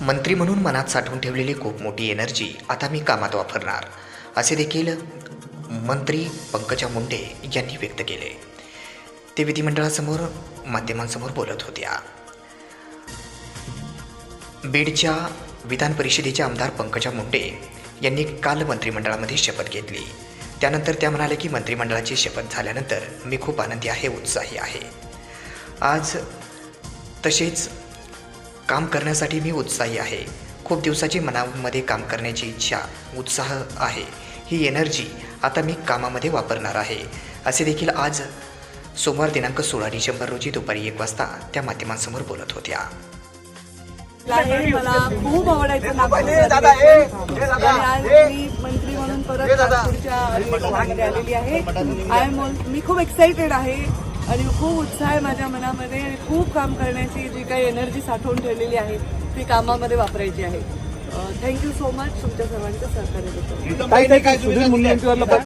मंत्री म्हणून मनात साठवून ठेवलेली खूप मोठी एनर्जी आता मी कामात वापरणार असे देखील मंत्री पंकजा मुंडे यांनी व्यक्त केले. ते विधिमंडळासमोर माध्यमांसमोर बोलत होत्या. बीडच्या विधान परिषदेचे आमदार पंकजा मुंडे यांनी काल मंत्रिमंडळामध्ये शपथ घेतली. त्यानंतर त्या म्हणाल्या की मंत्रिमंडळाची शपथ झाल्यानंतर मी खूप आनंदी आहे उत्साही आहे. आज तसेच काम करण्यासाठी मी उत्साही आहे. खूप दिवसाची मनामध्ये काम करण्याची इच्छा उत्साह आहे. ही एनर्जी आता मी कामामध्ये वापरणार आहे. असे देखील आज सोमवार दिनांक सोळा डिसेंबर रोजी दुपारी एक वाजता त्या माध्यमांसमोर बोलत होत्या. मला खूप आवडायचं मी मंत्री म्हणून परत आलेली आहे. आय एम मी खूप एक्साइटेड आहे. आणि खूप उत्साह आहे माझ्या मनामध्ये आणि खूप काम करण्याची जी काही एनर्जी साठवून ठेवलेली आहे ती कामामध्ये वापरायची आहे. थँक्यू सो मच तुमच्या सर्वांचं सहकार्य देतो